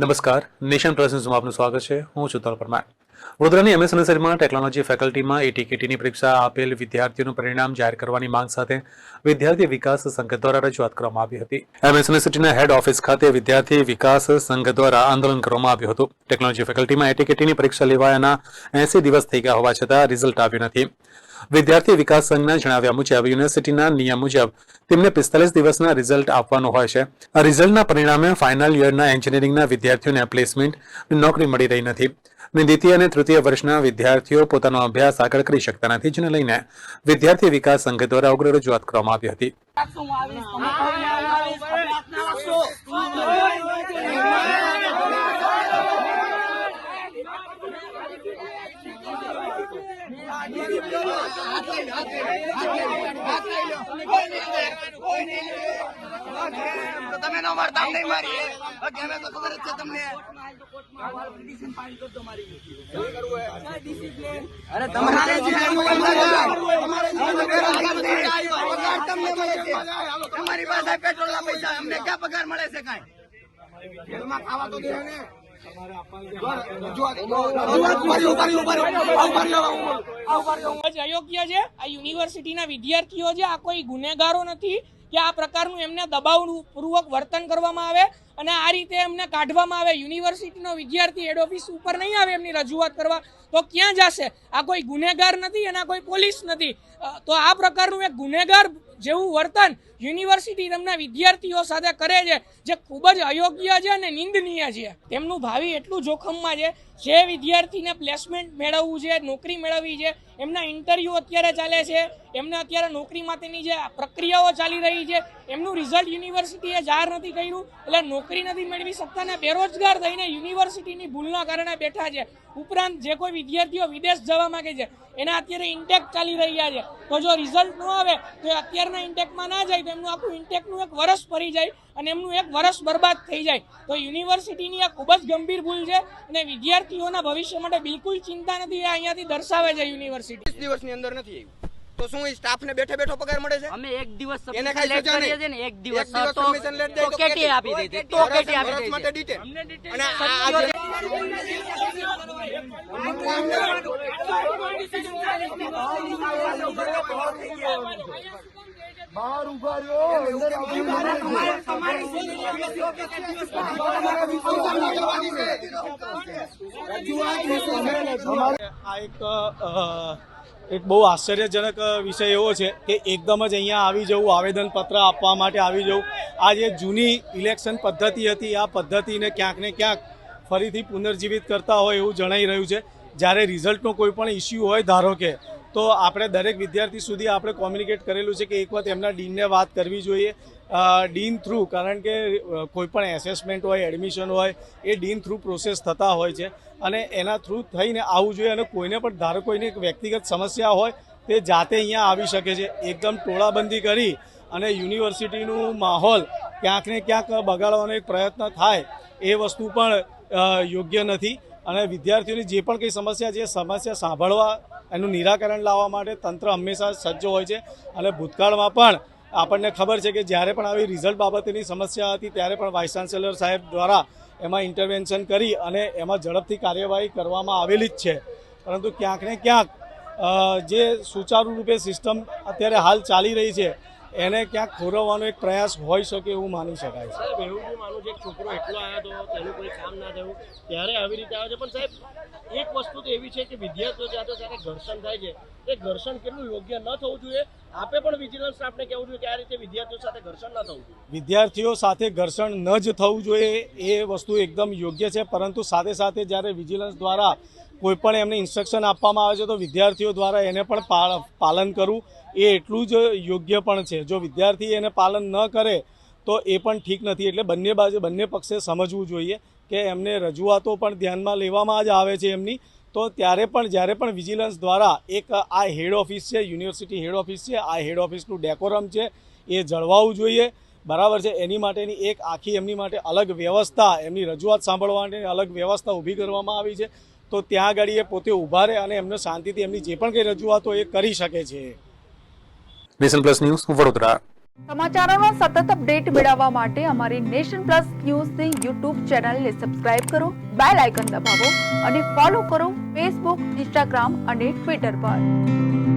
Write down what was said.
નમસ્કાર. Nation plus ન્યૂઝમાં આપનું સ્વાગત છે. હું છું તલ પરમાર. વડોદરાની એમએસ નર્સરીમાં ટેકનોલોજી ફેકલ્ટીમાં એટીકેટીની પરીક્ષા આપેલ વિદ્યાર્થીઓનું પરિણામ જાહેર કરવાની માંગ સાથે વિદ્યાર્થી વિકાસ સંઘ દ્વારા રજૂઆત કરવામાં આવી હતી. એમએસ યુનિવર્સિટીના હેડ ઓફિસ ખાતે વિદ્યાર્થી વિકાસ સંઘ દ્વારા આંદોલન કરવામાં આવ્યું હતું. ટેકનોલોજી ફેકલ્ટીમાં એટીકેટીની પરીક્ષા લેવાયાના એસી દિવસ થઈ ગયા હોવા છતાં રિઝલ્ટ આવ્યું નથી. વિદ્યાર્થી વિકાસ સંઘના જણાવ્યા મુજબ, યુનિવર્સિટીના નિયમ મુજબ તેમને પિસ્તાલીસ દિવસના રિઝલ્ટ આપવાનું હોય છે. આ રિઝલ્ટના પરિણામે ફાઇનલ યરના એન્જિનિયરિંગના વિદ્યાર્થીઓને પ્લેસમેન્ટ નોકરી મળી રહી નથી. ને દ્વિતીય અને તૃતીય વર્ષના વિદ્યાર્થીઓ પોતાનો અભ્યાસ આગળ કરી શકતા નથી, જેને લઈને વિદ્યાર્થી વિકાસ સંઘ દ્વારા ઉગ્ર રજૂઆત કરવામાં આવી હતી રાખશું હું આવીશ તમે કોઈને આવીશ અભ્યાસ ના રાખશો તમે નો મારતા નહીં મારી અમે તો ખબર જ છે તમને અરે તમારે પાસે પેટ્રોલ ના પૈસા અમને ક્યાં પગાર મળે છે કાંઈ? જ અયોગ્ય છે? આ યુનિવર્સિટીના વિદ્યાર્થીઓ છે આ કોઈ ગુનેગારો નથી કે આ પ્રકારનું એમને દબાવ પૂર્વક વર્તન કરવામાં આવે અને આ રીતે એમને કાઢવામાં આવે. યુનિવર્સિટીનો વિદ્યાર્થી હેડ ઓફિસ ઉપર નહીં આવે એમની રજૂઆત કરવા. તો ક્યાં જશે? આ કોઈ ગુનેગાર નથી અને આ કોઈ પોલીસ નથી. તો આ પ્રકારનું એક ગુનેગાર જેવું વર્તન યુનિવર્સિટી તેમના વિદ્યાર્થીઓ સાથે કરે છે, જે ખૂબ જ અયોગ્ય છે અને નિંદનીય છે. તેમનું ભાવિ એટલું જોખમમાં છે, જે વિદ્યાર્થીને પ્લેસમેન્ટ મેળવવું છે, નોકરી મેળવવી છે, એમના ઇન્ટરવ્યૂ અત્યારે ચાલે છે, એમને અત્યારે નોકરી માટેની જે પ્રક્રિયાઓ ચાલી રહી છે, એમનું રિઝલ્ટ યુનિવર્સિટીએ જાહેર નથી કર્યું, એટલે નોકરી નથી મેળવી શકતા ને બેરોજગાર થઈને યુનિવર્સિટીની ભૂલના કારણે બેઠા છે. ઉપરાંત જે કોઈ વિદ્યાર્થીઓ વિદેશ જવા માંગે છે, એના અત્યારે ઇન્ટેક ચાલી રહ્યા છે. તો જો રિઝલ્ટ ન આવે, તો અત્યારના ઇન્ટેકમાં ના જાય તો એમનું આખું ઇન્ટેકનું એક વર્ષ ફરી જાય અને એમનું એક વર્ષ બરબાદ થઈ જાય. તો યુનિવર્સિટીની આ ખૂબ જ ગંભીર ભૂલ છે અને વિદ્યાર્થીઓના ભવિષ્ય માટે બિલકુલ ચિંતા નથી એ અહીંયાથી દર્શાવે છે યુનિવર્સિટી. વીસ દિવસની અંદર નથી આવ્યું. તો શું એ સ્ટાફને બેઠે બેઠો પગાર મળે છે? અમે એક દિવસ એને ખાલી સજા કરીએ નહીં. છીએ ને એક દિવસ તો કમિશન લેટ જાય તો કેટી. આપી દે છે તો કેટી આપી દે માટે છે ડિટેલ અમને detail અને આ- આ જે- આ એક એક બહુ આશ્ચર્યજનક વિષય એવો છે કે એકદમ જ અહીંયા આવી જવું આવેદનપત્ર આપવા માટે આવી જવું. આ જે જૂની ઇલેક્શન પદ્ધતિ હતી આ પદ્ધતિને ક્યાંક ને ક્યાંક ફરીથી પુનર્જીવિત કરતા હોય એવું જણાઈ રહ્યું છે. જ્યારે રિઝલ્ટનો કોઈ પણ ઇસ્યુ હોય ધારો કે તો આપણે દરેક વિદ્યાર્થી સુધી આપણે કોમ્યુનિકેટ કરેલું છે કે એક વખત એમના ડીનને વાત કરવી જોઈએ. ડીન થ્રુ કારણ કે કોઈપણ એસેસમેન્ટ હોય એડમિશન હોય, એ ડીન થ્રુ પ્રોસેસ થતા હોય છે. અને એના થ્રુ થઈને આવવું જોઈએ અને કોઈને પણ, ધારો કોઈને એક વ્યક્તિગત સમસ્યા હોય, તે જાતે અહીંયા આવી શકે છે. એકદમ ટોળાબંધી કરી અને યુનિવર્સિટીનું માહોલ ક્યાંક ને ક્યાંક બગાડવાનો એક પ્રયત્ન થાય, એ વસ્તુ પણ યોગ્ય નથી. અને વિદ્યાર્થીઓની જે પણ કંઈ સમસ્યા છે સમસ્યા સાંભળવા, એનું નિરાકરણ લાવવા માટે તંત્ર હંમેશા સજ્જ હોય છે. અને ભૂતકાળમાં પણ આપણને ખબર છે કે જ્યારે પણ આવી રિઝલ્ટ બાબતેની સમસ્યા હતી, ત્યારે પણ વાઇસ ચાન્સેલર સાહેબ દ્વારા એમાં ઇન્ટરવેન્શન કરી અને એમાં ઝડપથી કાર્યવાહી કરવામાં આવેલી જ છે. પરંતુ ક્યાંક ને ક્યાંક જે સુચારુ રૂપે સિસ્ટમ અત્યારે હાલ ચાલી રહી છે એને ક્યાંક ખોરવવાનો એક પ્રયાસ હોઈ શકે એવું માની શકાય છે. સાહેબ એવું બી માનું છે છોકરો એટલો આવ્યો હતો તેનું કોઈ કામ ના થયું. ત્યારે આવી રીતે આવે છે. પણ સાહેબ એક વસ્તુ તો એવી છે કે વિદ્યાર્થીઓ સાથે ઘર્ષણ થાય છે. એ ઘર્ષણ કેટલું યોગ્ય ન થવું જોઈએ. આપે પણ વિજિલન્સ સ્ટાફને કહેવું જોઈએ કે આ રીતે વિદ્યાર્થીઓ સાથે ઘર્ષણ ન થવું જોઈએ. વિદ્યાર્થીઓ સાથે ઘર્ષણ ન જ થવું જોઈએ એ વસ્તુ એકદમ યોગ્ય છે. પરંતુ સાથે સાથે જ્યારે વિજિલન્સ દ્વારા કોઈ પણ એમને ઇન્સ્ટ્રક્શન આપવામાં આવે છે તો વિદ્યાર્થીઓ દ્વારા એને પણ પાલન કરવું એ એટલું જ યોગ્ય પણ છે. જો વિદ્યાર્થી એને પાલન ન કરે તો એ પણ ઠીક નથી. એટલે બંને બાજુ, બંને પક્ષે સમજવું જોઈએ કે એમને રજૂઆતો પણ ધ્યાનમાં લેવામાં જ આવે છે એમની. તો ત્યારે પણ, જ્યારે પણ વિજિલન્સ દ્વારા એક આ હેડ ઓફિસ છે, યુનિવર્સિટી હેડ ઓફિસ છે, આ હેડ ઓફિસનું ડેકોરમ છે, એ જળવાવું જોઈએ. બરાબર છે? એની માટેની એક આખી એમની માટે અલગ વ્યવસ્થા, એમની રજૂઆત સાંભળવા માટેની અલગ વ્યવસ્થા ઊભી કરવામાં આવી છે. તો ત્યાં આગળ એ પોતે ઊભા રહે અને એમને શાંતિથી એમની જે પણ કંઈ રજૂઆતો એ કરી શકે છે. Nation plus news Vadodara. સમાચારોનો સતત અપડેટ મેળવવા માટે અમારી નેશન પ્લસ ન્યૂઝની યુટ્યુબ ચેનલને સબસ્ક્રાઇબ કરો બેલ આઇકન દબાવો અને ફોલો કરો ફેસબુક ઇન્સ્ટાગ્રામ અને ટ્વિટર પર.